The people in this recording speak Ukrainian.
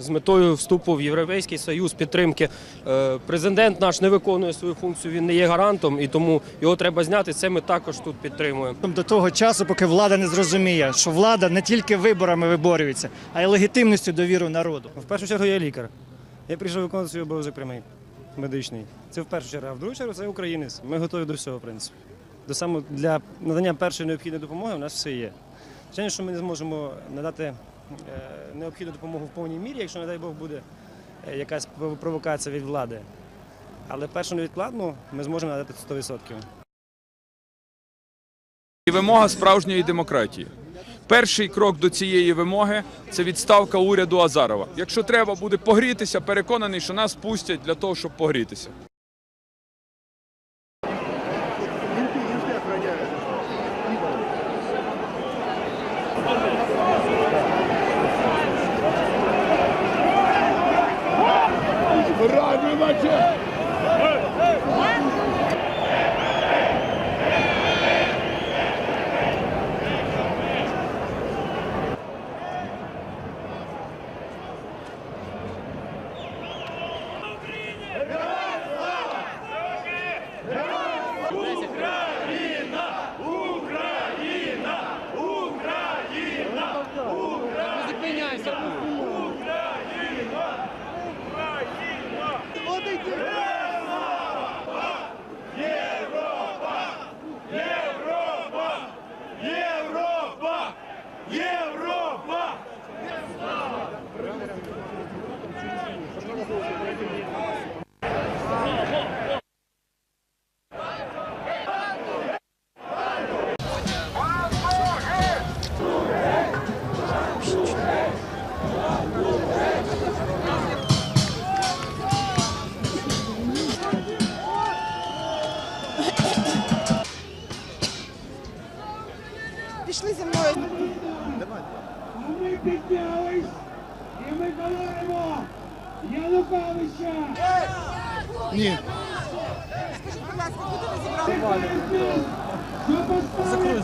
З метою вступу в Європейський Союз підтримки е, президент наш не виконує свою функцію, він не є гарантом, і тому його треба зняти. Це ми також тут підтримуємо. до того часу, поки влада не зрозуміє, що влада не тільки виборами виборюється, а й легітимністю довіру народу. В першу чергу я лікар. Я прийшов виконувати свій обов'язок прямий, медичний. Це в першу чергу. А в другу чергу це українець. Ми готові до всього, в принципі. До саме для надання першої необхідної допомоги у нас все є. Звичайно, що ми не зможемо надати необхідну допомогу в повній мірі, якщо, не дай Бог, буде е, якась провокація від влади. Але першу невідкладну ми зможемо надати 100%. І вимога справжньої демократії. Перший крок до цієї вимоги це відставка уряду Азарова. Якщо треба буде погрітися, переконаний, що нас пустять для того, щоб погрітися. Hadi maçı. Європа! Європа! Європа! Пішли зі мною. Ми піднялись і ми говоримо Януковича! Скажіть, будь ласка, куди ви зібрали? Що поставили